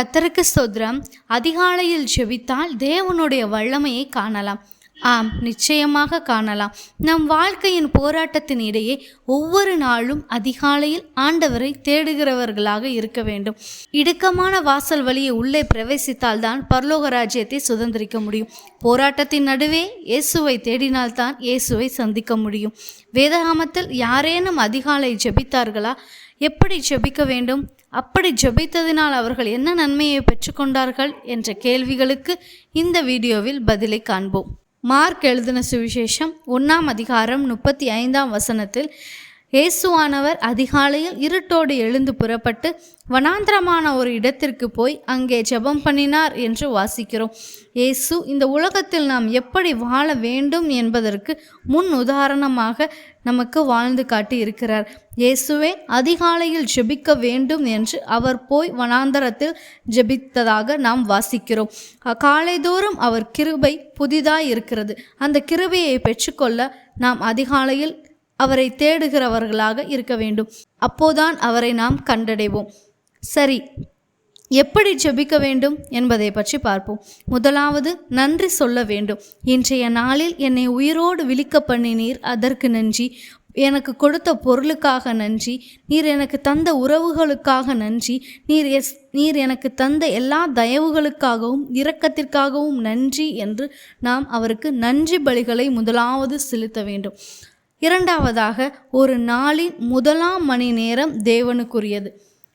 கத்தருக்கு ஸ்தோத்திரம். அதிகாலையில் ஜெபித்தால் தேவனுடைய வல்லமையை காணலாம். ஆம் நிச்சயமாக காணலாம். நம் வாழ்க்கையின் போராட்டத்தின் இடையே ஒவ்வொரு நாளும் அதிகாலையில் ஆண்டவரை தேடுகிறவர்களாக இருக்க வேண்டும். இடுக்கமான வாசல் வழியை உள்ளே பிரவேசித்தால்தான் பரலோக ராஜ்யத்தை சுதந்திரிக்க முடியும். போராட்டத்தின் நடுவே இயேசுவை தேடினால்தான் இயேசுவை சந்திக்க முடியும். வேதகாமத்தில் யாரேனும் அதிகாலை ஜெபித்தார்களா? எப்படி ஜெபிக்க வேண்டும்? அப்படி ஜெபித்ததினால் அவர்கள் என்ன நன்மையை பெற்றுக்கொண்டார்கள்? என்ற கேள்விகளுக்கு இந்த வீடியோவில் பதிலை காண்போம். மார்க் எழுதின சுவிசேஷம் ஒன்றாம் அதிகாரம் முப்பத்தி ஐந்தாம் வசனத்தில் இயேசுவானவர் அதிகாலையில் இருட்டோடு எழுந்து புறப்பட்டு வனாந்திரமான ஒரு இடத்திற்கு போய் அங்கே ஜெபம் பண்ணினார் என்று வாசிக்கிறோம். இயேசு இந்த உலகத்தில் நாம் எப்படி வாழ வேண்டும் என்பதற்கு முன் உதாரணமாக நமக்கு வாழ்ந்து காட்டி இருக்கிறார். இயேசுவே அதிகாலையில் ஜெபிக்க வேண்டும் என்று அவர் போய் வனாந்தரத்தில் ஜெபித்ததாக நாம் வாசிக்கிறோம். காலைதோறும் அவர் கிருபை புதிதாய் இருக்கிறது. அந்த கிருபையை பெற்றுக்கொள்ள நாம் அதிகாலையில் அவரை தேடுகிறவர்களாக இருக்க வேண்டும். அப்போதான் அவரை நாம் கண்டடைவோம். சரி எப்படி ஜெபிக்க வேண்டும் என்பதை பற்றி பார்ப்போம். முதலாவது நன்றி சொல்ல வேண்டும். இன்றைய நாளில் என்னை உயிரோடு விழிக்க பண்ணினீர் அதற்கு நன்றி. எனக்கு கொடுத்த பொருளுக்காக நன்றி. நீர் எனக்கு தந்த உறவுகளுக்காக நன்றி. நீர் எஸ் நீர் எனக்கு தந்த எல்லா தயவுகளுக்காகவும் இரக்கத்திற்காகவும் நன்றி என்று நாம் அவருக்கு நன்றி பலிகளை முதலாவது செலுத்த வேண்டும். இரண்டாவதாக ஒரு நாளின் முதலாம் மணி நேரம் தேவனுக்குரியது.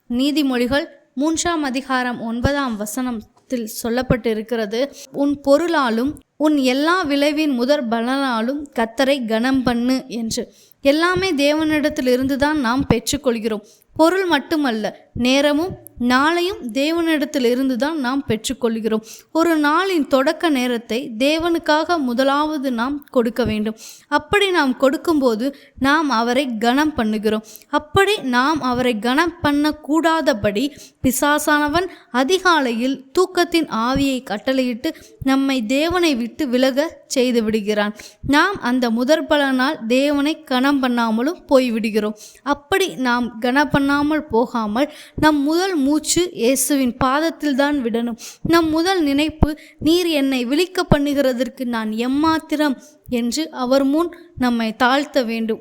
நீதிமொழிகள் மூன்றாம் அதிகாரம் ஒன்பதாம் வசனத்தில் சொல்லப்பட்டு இருக்கிறது உன் பொருளாலும் உன் எல்லா விளைவின் முதற் பலனாலும் கத்தரை கனம் பண்ணு என்று. எல்லாமே தேவனிடத்தில் இருந்துதான் நாம் பெற்றுக்கொள்கிறோம். பொருள் மட்டுமல்ல நேரமும் நாளையும் தேவனிடத்தில் இருந்து தான் நாம் பெற்றுக்கொள்கிறோம். ஒரு நாளின் தொடக்க நேரத்தை தேவனுக்காக முதலாவது நாம் கொடுக்க வேண்டும். அப்படி நாம் கொடுக்கும்போது நாம் அவரை கனம் பண்ணுகிறோம். அப்படி நாம் அவரை கனம் பண்ணக்கூடாதபடி பிசாசானவன் அதிகாலையில் தூக்கத்தின் ஆவியை கட்டளையிட்டு நம்மை தேவனை விட்டு விலக செய்து விடுகிறான். நாம் அந்த முதற் பலனால் தேவனை கனம் பண்ணாமலும் போய்விடுகிறோம். அப்படி நாம் கனம் பண்ணாமல் போகாமல் நம் முதல் மூச்சு இயேசுவின் பாதத்தில் தான் விடணும். நம் முதல் நினைப்பு நீர் என்னை விழிக்க பண்ணுகிறதற்கு நான் எம்மாத்திரம் என்று அவர் முன் நம்மை தாழ்த்த வேண்டும்.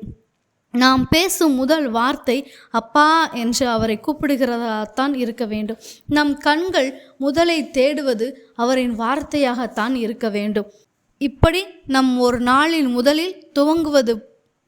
நாம் பேசும் முதல் வார்த்தை அப்பா என்று அவரை கூப்பிடுகிறதாகத்தான் இருக்க வேண்டும். நம் கண்கள் முதலை தேடுவது அவரின் வார்த்தையாகத்தான் இருக்க வேண்டும். இப்படி நம் ஒரு நாளின் முதலில் துவங்குவது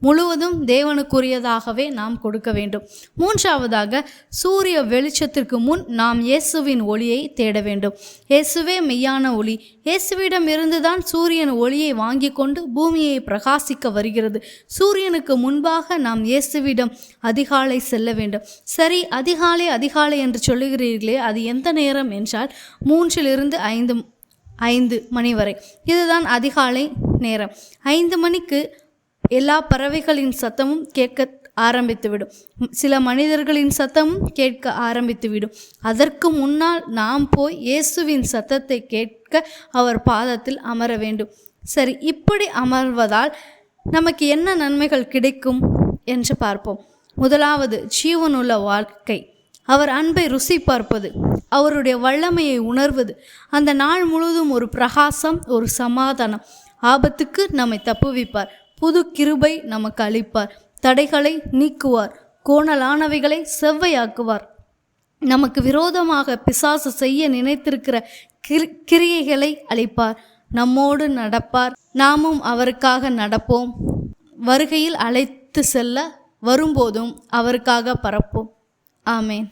முழுவதும் தேவனுக்குரியதாகவே நாம் கொடுக்க வேண்டும். மூன்றாவதாக சூரிய வெளிச்சத்திற்கு முன் நாம் இயேசுவின் ஒளியை தேட வேண்டும். இயேசுவே மெய்யான ஒளி. இயேசுவிடம் இருந்துதான் சூரியன் ஒளியை வாங்கி கொண்டு பூமியை பிரகாசிக்க வருகிறது. சூரியனுக்கு முன்பாக நாம் இயேசுவிடம் அதிகாலை செல்ல வேண்டும். சரி அதிகாலை அதிகாலை என்று சொல்லுகிறீர்களே அது எந்த நேரம் என்றால் மூன்றிலிருந்து ஐந்து ஐந்து மணி வரை. இதுதான் அதிகாலை நேரம். ஐந்து மணிக்கு எல்லா பறவைகளின் சத்தமும் கேட்க ஆரம்பித்துவிடும். சில மனிதர்களின் சத்தமும் கேட்க ஆரம்பித்துவிடும். அதற்கு முன்னால் நாம் போய் இயேசுவின் சத்தத்தை கேட்க அவர் பாதத்தில் அமர வேண்டும். சரி இப்படி அமர்வதால் நமக்கு என்ன நன்மைகள் கிடைக்கும் என்று பார்ப்போம். முதலாவது ஜீவனுள்ள வாழ்க்கை. அவர் அன்பை ருசி பார்ப்பது அவருடைய வல்லமையை உணர்வது அந்த நாள் முழுவதும் ஒரு பிரகாசம் ஒரு சமாதானம் ஆபத்துக்கு நம்மை தப்புவிப்பார். புது கிருபை நமக்கு அளிப்பார். தடைகளை நீக்குவார். கோணலானவைகளை செவ்வையாக்குவார். நமக்கு விரோதமாக பிசாசு செய்ய நினைத்திருக்கிற கிரி கிரியைகளை அளிப்பார். நம்மோடு நடப்பார். நாமும் அவருக்காக நடப்போம். வருகையில் அழைத்து செல்ல வரும்போதும் அவருக்காக பரப்போம். ஆமேன்.